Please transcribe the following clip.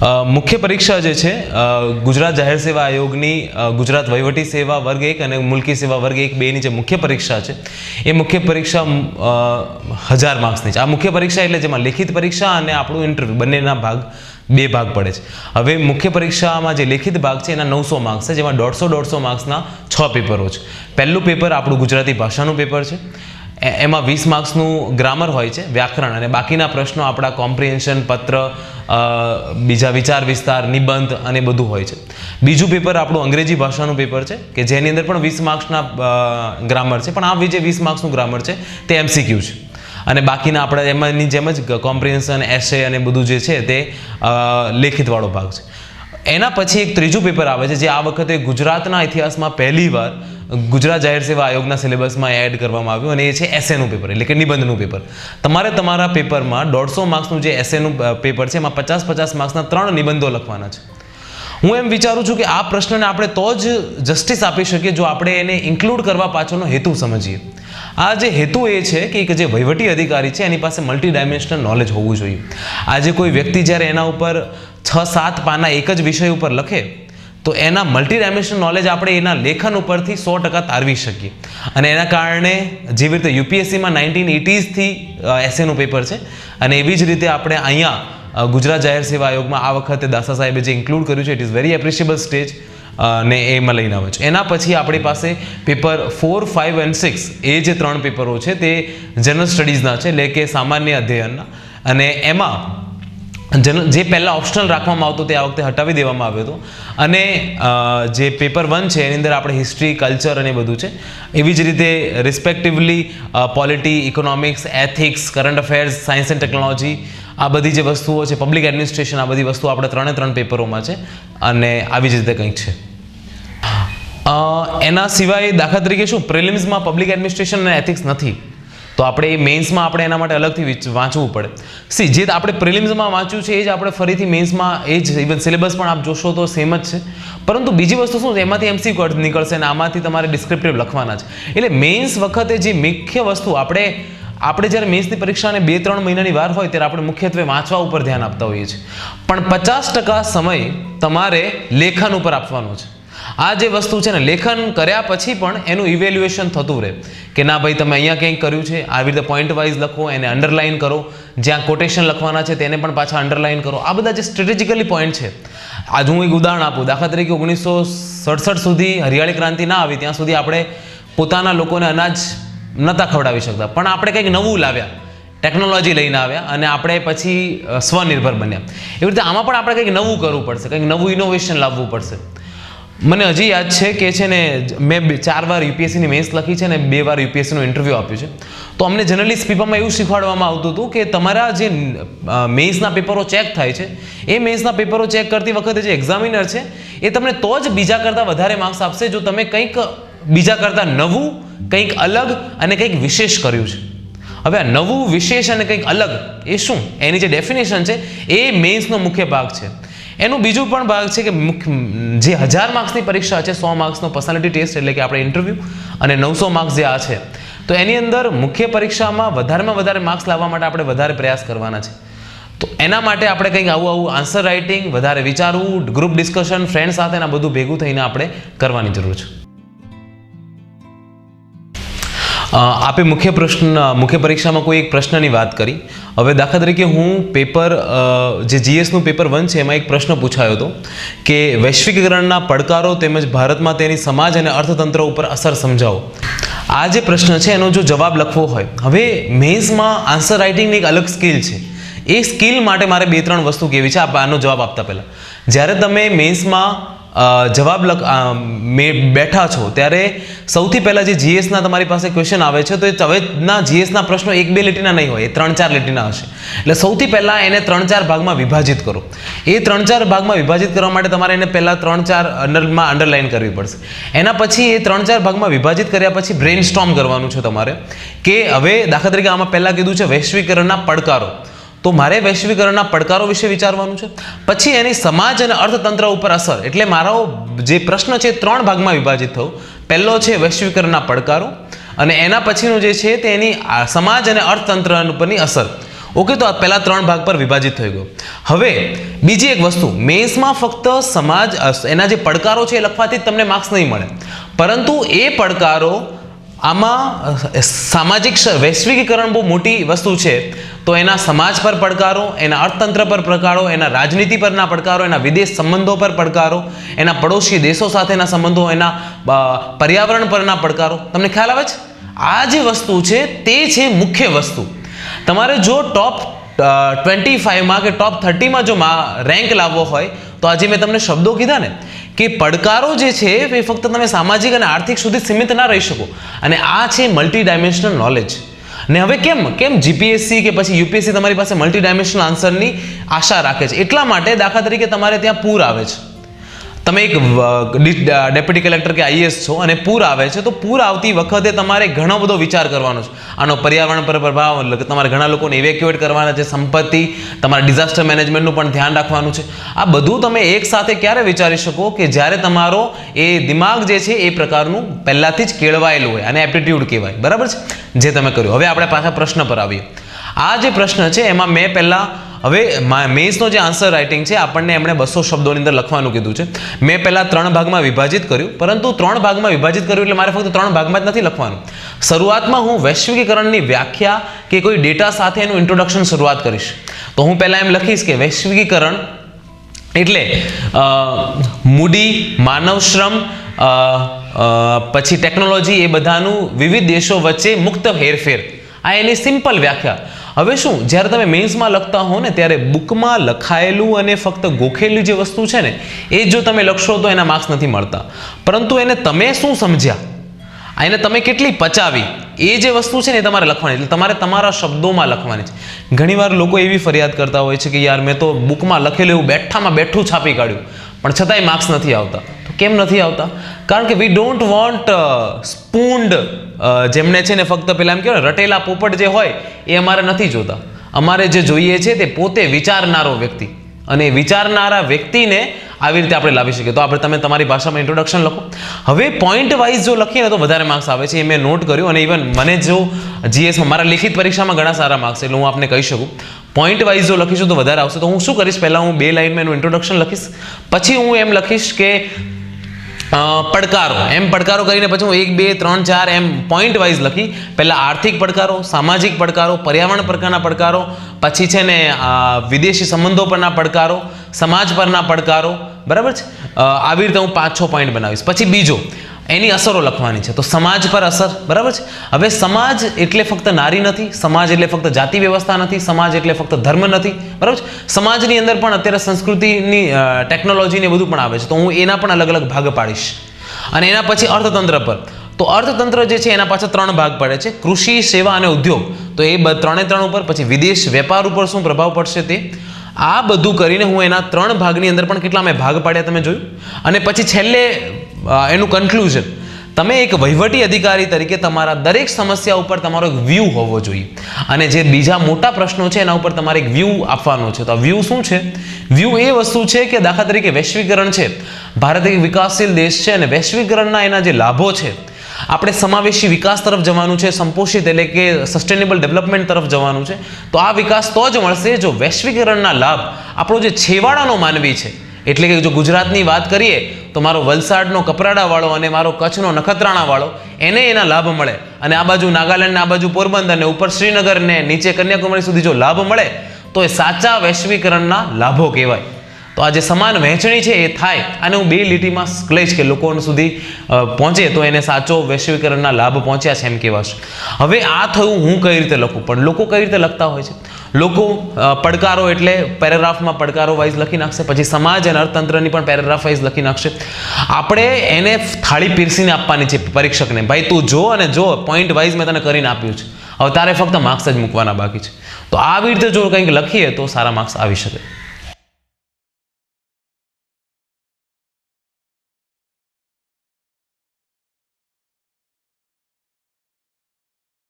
મુખ્ય પરીક્ષા જે છે ગુજરાત જાહેર સેવા આયોગની ગુજરાત વહીવટી સેવા વર્ગ એક અને મુલકી સેવા વર્ગ એક બેની જે મુખ્ય પરીક્ષા છે, એ મુખ્ય પરીક્ષા હજાર માર્ક્સની છે. આ મુખ્ય પરીક્ષા એટલે જેમાં લેખિત પરીક્ષા અને આપણું ઇન્ટરવ્યૂ બંનેના ભાગ, બે ભાગ પડે છે. હવે મુખ્ય પરીક્ષામાં જે લેખિત ભાગ છે, એના નવસો માર્ક્સ છે, જેમાં દોઢસો દોઢસો માર્ક્સના છ પેપરો છે. પહેલું પેપર આપણું ગુજરાતી ભાષાનું પેપર છે. એમાં વીસ માર્ક્સનું ગ્રામર હોય છે, વ્યાકરણ અને બાકીના પ્રશ્નો આપણા કોમ્પ્રિહેન્શન, પત્ર બીજા વિચાર, વિસ્તાર, નિબંધ અને બધું હોય છે. બીજું પેપર આપણું અંગ્રેજી ભાષાનું પેપર છે, કે જેની અંદર પણ વીસ માર્ક્સના ગ્રામર છે, પણ આ જે વીસ માર્ક્સનું ગ્રામર છે, તે એમસીક્યુ છે. અને બાકીના આપણે એમાંની જેમ જ કોમ્પ્રિહેન્શન એસે અને બધું જે છે તે લેખિતવાળો ભાગ છે. એના પછી એક ત્રીજું પેપર આવે છે, જે આ વખતે ગુજરાતના ઇતિહાસમાં પહેલીવાર ગુજરાત જાહેર સેવા આયોગના સિલેબસમાં એડ કરવામાં આવ્યું અને એ છે એસએનું પેપર એટલે કે નિબંધનું પેપર તમારે તમારા પેપરમાં દોઢસો માર્ક્સનું જે એસએનું પેપર છે, એમાં પચાસ પચાસ માર્ક્સના ત્રણ નિબંધો લખવાના છે. હું એમ વિચારું છું કે આ પ્રશ્નને આપણે તો જ જસ્ટિસ આપી શકીએ જો આપણે એને ઇન્ક્લુડ કરવા પાછળનો હેતુ સમજીએ. આ જે હેતુ એ છે કે એક જે વહીવટી અધિકારી છે, એની પાસે મલ્ટી ડાયમેન્શનલ નોલેજ હોવું જોઈએ. આજે કોઈ વ્યક્તિ જ્યારે એના ઉપર છ સાત પાના એક જ વિષય ઉપર લખે તો એના મલ્ટી ડાયમેન્શનલ નોલેજ આપણે એના લેખન ઉપરથી સો ટકા તારવી શકીએ. અને એના કારણે જેવી રીતે યુપીએસસીમાં નાઇન્ટીન એટીઝથી એસએનું પેપર છે, અને એવી જ રીતે આપણે અહીંયા ગુજરાત જાહેર સેવા આયોગમાં આ વખતે દાસા સાહેબે જે ઇન્ક્લુડ કર્યું છે it is very appreciable stage ને એમાં લઈને આવે છે. એના પછી આપણી પાસે paper four five and six એ જે ત્રણ પેપરો છે તે જનરલ સ્ટડીઝના છે એટલે કે સામાન્ય અધ્યયનના. અને એમાં જનરલ જે પહેલાં ઓપ્શનલ રાખવામાં આવતો તે આ વખતે હટાવી દેવામાં આવ્યો હતો. અને જે પેપર વન છે, એની અંદર આપણે હિસ્ટ્રી કલ્ચર અને બધું છે. એવી જ રીતે respectively polity economics ethics current affairs science and technology આ બધી જે વસ્તુઓ છે પબ્લિક એડમિનિસ્ટ્રેશન આ બધી વસ્તુ આપણે ત્રણે ત્રણ પેપરોમાં છે. અને આવી જ રીતે કંઈક છે. એના સિવાય દાખલા તરીકે શું પ્રિલિમ્સમાં પબ્લિક એડમિનિસ્ટ્રેશન અને એથિક્સ નથી. તો આપણે એ મેન્સમાં આપણે એના માટે અલગથી વાંચવું પડે. સી જે આપણે પ્રિલિમ્સમાં વાંચ્યું છે, એ જ આપણે ફરીથી મેન્સમાં એ જ ઇવન સિલેબસ પણ આપ જોશો તો સેમ જ છે. પરંતુ બીજી વસ્તુ શું છે, એમાંથી એમસી નીકળશે અને આમાંથી તમારે ડિસ્ક્રિપ્ટિવ લખવાના છે. એટલે મેન્સ વખતે જે મુખ્ય વસ્તુ આપણે આપણે જ્યારે મેન્સની પરીક્ષાને બે, ત્રણ મહિનાની વાર હોય ત્યારે આપણે મુખ્યત્વે વાંચવા ઉપર ધ્યાન આપતા હોઈએ છીએ. પણ પચાસ ટકા સમય તમારે લેખન ઉપર આપવાનો છે. આ જે વસ્તુ છે ને, લેખન કર્યા પછી પણ એનું ઇવેલ્યુએશન થતું રહે. કે ના ભાઈ, તમે અહીંયા કંઈક કર્યું છે, આવી રીતે પોઈન્ટ વાઇઝ લખો, એને અંડરલાઇન કરો, જ્યાં કોટેશન લખવાના છે તેને પણ પાછા અંડરલાઇન કરો. આ બધા જે સ્ટ્રેટેજિકલી પોઈન્ટ છે. આજ હું એક ઉદાહરણ આપું. દાખલા તરીકે ઓગણીસો સડસઠ સુધી હરિયાળી ક્રાંતિ ના આવી, ત્યાં સુધી આપણે પોતાના લોકોને અનાજ નહોતા ખવડાવી શકતા. પણ આપણે કંઈક નવું લાવ્યા. ટેકનોલોજી લઈને આવ્યા અને આપણે પછી સ્વનિર્ભર બન્યા. એવી રીતે આમાં પણ આપણે કંઈક નવું કરવું પડશે, કંઈક નવું ઇનોવેશન લાવવું પડશે. મને હજી યાદ છે કે છે ને, મેં ચાર વાર યુપીએસસીની મેન્સ લખી છે ને, બે વાર યુપીએસસીનું ઇન્ટરવ્યૂ આપ્યું છે. તો અમને જનરલી સ્પીપરમાં એવું શીખવાડવામાં આવતું હતું કે તમારા જે મેન્સના પેપરો ચેક થાય છે, એ મેન્સના પેપરો ચેક કરતી વખતે જે એક્ઝામિનર છે, એ તમને તો જ બીજા કરતાં વધારે માર્ક્સ આપશે જો તમે કંઈક બીજા કરતાં નવું, કંઈક અલગ અને કંઈક વિશેષ કર્યું છે. હવે આ નવું, વિશેષ અને કંઈક અલગ એ શું? એની જે ડેફિનેશન છે, એ મેન્સનો મુખ્ય ભાગ છે. એનું બીજું પણ ભાગ છે કે જે હજાર માર્ક્સની પરીક્ષા છે, સો માર્ક્સનો પર્સનાલિટી ટેસ્ટ એટલે કે આપણે ઇન્ટરવ્યૂ અને નવસો માર્ક્સ જે આ છે, તો એની અંદર મુખ્ય પરીક્ષામાં વધારેમાં વધારે માર્ક્સ લાવવા માટે આપણે વધારે પ્રયાસ કરવાના છે. તો એના માટે આપણે કંઈક આવું આવું આન્સર રાઇટિંગ વધારે વિચારવું ગ્રુપ ડિસ્કશન ફ્રેન્ડ સાથે આ બધું ભેગું થઈને આપણે કરવાની જરૂર છે. આપે મુખ્ય પ્રશ્ન, મુખ્ય પરીક્ષામાં કોઈ એક પ્રશ્નની વાત કરી. હવે દાખલા તરીકે હું પેપર જે જીએસનું પેપર વન છે, એમાં એક પ્રશ્ન પૂછાયો હતો કે વૈશ્વિકીકરણના પડકારો તેમજ ભારતમાં તેની સમાજ અને અર્થતંત્ર ઉપર અસર સમજાવો. આ જે પ્રશ્ન છે, એનો જો જવાબ લખવો હોય. હવે મેન્સમાં આન્સર રાઇટિંગની એક અલગ સ્કિલ છે. એ સ્કિલ માટે મારે બે ત્રણ વસ્તુ કહેવી છે. આપ આનો જવાબ આપતા પહેલાં. જ્યારે તમે મેન્સમાં જવાબ લખ બેઠા છો. ત્યારે સૌથી પહેલાં જે જીએસના તમારી પાસે ક્વેશ્ચન આવે છે, તો એ તવેના જીએસના પ્રશ્નો એક, બે લીટીના નહીં હોય, એ ત્રણ, ચાર લીટીના હશે. એટલે સૌથી પહેલાં એને ત્રણ, ચાર ભાગમાં વિભાજિત કરો. એ ત્રણ, ચાર ભાગમાં વિભાજિત કરવા માટે તમારે એને પહેલાં ત્રણ, ચાર અંડરમાં અંડરલાઇન કરવી પડશે. એના પછી એ ત્રણ, ચાર ભાગમાં વિભાજિત કર્યા પછી બ્રેઇન સ્ટોમ કરવાનું છે તમારે, કે હવે દાખલા તરીકે આમાં પહેલાં કીધું છે વૈશ્વિકરણના પડકારો. તો મારે વૈશ્વિકરણના પડકારો વિશે વિચારવાનું છે? પછી એની સમાજ અને અર્થતંત્ર ઉપર અસર. એટલે મારો જે પ્રશ્ન છે ત્રણ ભાગમાં વિભાજિત થયો. પહેલો છે વૈશ્વિકરણના પડકારો અને એના પછીનું જે છે તે એની સમાજ અને અર્થતંત્ર ઉપરની અસર. ઓકે, તો આ પહેલા ત્રણ ભાગ પર વિભાજિત થઈ ગયો. હવે, બીજી એક વસ્તુ. મેન્સમાં ફક્ત સમાજ એના જે પડકારો છે એ લખવાથી જ તમને માર્ક્સ નહીં મળે. પરંતુ એ પડકારો આમાં સામાજિક વૈશ્વિકીકરણ બહુ મોટી વસ્તુ છે. તો એના સમાજ પર પડકારો, એના અર્થતંત્ર પર પડકારો, એના રાજનીતિ પરના પડકારો, એના વિદેશ સંબંધો પર પડકારો, એના પડોશી દેશો સાથેના સંબંધો, એના પર્યાવરણ પરના પડકારો. તમને ખ્યાલ આવે છે? આ જે વસ્તુ છે તે છે મુખ્ય વસ્તુ. તમારે જો ટોપ ટ્વેન્ટી ફાઈવમાં કે ટોપ થર્ટીમાં જો રેન્ક લાવવો હોય, તો આજે મેં તમને શબ્દો કીધા ને, કે પડકારો જે છે એ ફક્ત તમે સામાજિક અને આર્થિક સુધી સીમિત ના રહી શકો. અને આ છે મલ્ટી ડાયમેન્શનલ નોલેજ ને હવે કેમ? કેમ જીપીએસસી કે પછી યુપીએસસી તમારી પાસે મલ્ટી ડાયમેન્શનલ આન્સરની આશા રાખે છે? એટલા માટે દાખલા તરીકે તમારે ત્યાં પૂર આવે છે. તમે એક ડેપ્યુટી કલેક્ટર કે આઈએસ છો અને પૂર આવે છે, તો પૂર આવતી વખતે તમારે ઘણો બધો વિચાર કરવાનો છે. આનો પર્યાવરણ પર પ્રભાવ, એટલે કે તમારે ઘણા લોકોને ઇવેક્યુએટ કરવાના છે, સંપત્તિ, તમારા ડિઝાસ્ટર મેનેજમેન્ટનું પણ ધ્યાન રાખવાનું છે. આ બધું તમે એક સાથે ક્યારે વિચારી શકો કે જ્યારે તમારો એ દિમાગ જે છે, એ પ્રકારનું પહેલાંથી જ કેળવાયેલું હોય અને એપ્ટિટ્યૂડ કહેવાય. બરાબર છે? જે તમે કર્યું. હવે આપણે પાછા પ્રશ્ન પર આવીએ. આ જે પ્રશ્ન છે, એમાં મેં પહેલાં હવે મેન્સનો જે આન્સર રાઇટિંગ છે, આપણને એમણે બસો શબ્દોની અંદર લખવાનું કીધું છે. મેં પહેલાં ત્રણ ભાગમાં વિભાજિત કર્યું, પરંતુ ત્રણ ભાગમાં વિભાજિત કર્યું એટલે મારે ફક્ત ત્રણ ભાગમાં જ નથી લખવાનું. શરૂઆતમાં હું વૈશ્વિકીકરણની વ્યાખ્યા કે કોઈ ડેટા સાથે એનું ઇન્ટ્રોડક્શન શરૂઆત કરીશ. તો હું પહેલાં એમ લખીશ કે વૈશ્વિકીકરણ એટલે મૂડી, માનવ શ્રમ પછી ટેકનોલોજી એ બધાનું વિવિધ દેશો વચ્ચે મુક્ત હેરફેર. આ એની સિમ્પલ વ્યાખ્યા. હવે શું, જ્યારે તમે મેન્સમાં લખતા હો ને, ત્યારે બુકમાં લખાયેલું અને ફક્ત ગોખેલું જે વસ્તુ છે ને, એ જો તમે લખશો તો એના માર્ક્સ નથી મળતા. પરંતુ એને તમે શું સમજ્યા? એને તમે કેટલી પચાવી? એ જે વસ્તુ છે ને, એ તમારે લખવાની એટલે તમારે તમારા શબ્દોમાં લખવાની છે. ઘણીવાર લોકો એવી ફરિયાદ કરતા હોય છે કે, યાર, મેં તો બુકમાં લખેલું એવું બેઠામાં બેઠું છાપી કાઢ્યું. પણ છતાંય માર્ક્સ નથી આવતા. કેમ નથી આવતા? કારણ કે વી ડોન્ટ વોન્ટ સ્પૂન્ડ જેમને છે ને ફક્ત પેલા એમ કહેવાય રટેલા પોપટ જે હોય, એ અમારે નથી જોતા. અમારે જે જોઈએ છે તે પોતે વિચારનારો વ્યક્તિ. અને વિચારનારા વ્યક્તિને આવી રીતે આપણે લાવી શકીએ. તો આપણે તમે તમારી ભાષામાં ઇન્ટ્રોડક્શન લખો. હવે પોઈન્ટ વાઇઝ જો લખીએ ને તો વધારે માર્ક્સ આવે છે. એ મેં નોટ કર્યું અને ઇવન મને જો જીએસમાં મારા લિખિત પરીક્ષામાં ઘણા સારા માર્ક્સ એટલે હું આપને કહી શકું. પોઈન્ટ વાઇઝ જો લખીશું તો વધારે આવશે. તો હું શું કરીશ? પહેલાં હું બે લાઇનમાં એનું ઇન્ટ્રોડક્શન લખીશ. પછી હું એમ લખીશ કે પડકારો. એમ પડકારો કરીને પછી હું એક, બે, ત્રણ, ચાર એમ પોઈન્ટ વાઇઝ લખી પહેલાં આર્થિક પડકારો, સામાજિક પડકારો, પર્યાવરણ પ્રકારના પડકારો, પછી છે ને વિદેશી સંબંધો પરના પડકારો, સમાજ પરના પડકારો. બરાબર છે? આવી રીતે હું પાંચ, છ પોઈન્ટ બનાવીશ. પછી બીજો એની અસરો લખવાની છે. તો સમાજ પર અસર, બરાબર છે? હવે સમાજ એટલે ફક્ત નારી નથી, સમાજ એટલે ફક્ત જાતિ વ્યવસ્થા નથી, સમાજ એટલે ફક્ત ધર્મ નથી, બરાબર છે? સમાજની અંદર પણ અત્યારે સંસ્કૃતિની ટેકનોલોજીને ટેકનોલોજી બધું પણ આવે છે. તો હું એના પણ અલગ અલગ ભાગ પાડીશ. અને એના પછી અર્થતંત્ર પર. તો અર્થતંત્ર જે છે એના પાછળ ત્રણ ભાગ પડે છે. કૃષિ, સેવા અને ઉદ્યોગ. તો એ ત્રણે ત્રણ ઉપર, પછી વિદેશ, વેપાર ઉપર શું પ્રભાવ પડશે તે? આ બધું કરીને હું એના ત્રણ ભાગની અંદર પણ કેટલા મેં ભાગ પાડ્યા તમે જોયું? અને પછી છેલ્લે એનું કન્ક્લુઝન તમે એક વહીવટી અધિકારી તરીકે તમારા દરેક સમસ્યા ઉપર તમારો એક વ્યૂ હોવો જોઈએ. અને જે બીજા મોટા પ્રશ્નો છે, એના ઉપર તમારે એક વ્યૂ આપવાનો છે. તો વ્યૂ શું છે? વ્યૂ એ વસ્તુ છે કે દાખલા તરીકે વૈશ્વિકરણ છે. ભારત એક વિકાસશીલ દેશ છે અને વૈશ્વિકરણના એના જે લાભો છે, આપણે સમાવેશી વિકાસ તરફ જવાનું છે, સંપોષિત એટલે કે સસ્ટેનેબલ ડેવલપમેન્ટ તરફ જવાનું છે. તો આ વિકાસ તો જ મળશે જો વૈશ્વિકરણના લાભ આપણો જે છેવાડાનો માનવી છે, એટલે કે જો ગુજરાતની વાત કરીએ તો મારો વલસાડનો કપરાડાવાળો અને મારો કચ્છનો નખત્રાણાવાળો, એને એના લાભ મળે. અને આ બાજુ નાગાલેન્ડને આ બાજુ પોરબંદર ને ઉપર શ્રીનગરને નીચે કન્યાકુમારી સુધી જો લાભ મળે, તો એ સાચા વૈશ્વિકરણના લાભો કહેવાય. તો આ જે સમાન વહેંચણી છે એ થાય અને હું બે લીટીમાં કહીશ કે લોકો સુધી પહોંચે તો એને સાચો વૈશ્વિકરણના લાભ પહોંચ્યા છે એમ કહેવાશે હવે આ થયું હું કઈ રીતે લખું? પણ લોકો કઈ રીતે લખતા હોય છે? લોકો પડકારો એટલે પેરેગ્રાફમાં પડકારો વાઇઝ લખી નાખશે, પછી સમાજ અને અર્થતંત્રની પણ પેરેગ્રાફ વાઇઝ લખી નાખશે. આપણે એને થાળી પીરસીને આપવાની છે પરીક્ષકને. ભાઈ, તું જો અને જો પોઈન્ટ વાઇઝ મેં તને કરીને આપ્યું છે. હવે તારે ફક્ત માર્ક્સ જ મૂકવાના બાકી છે. તો આવી રીતે જો કંઈક લખીએ તો સારા માર્ક્સ આવી શકે.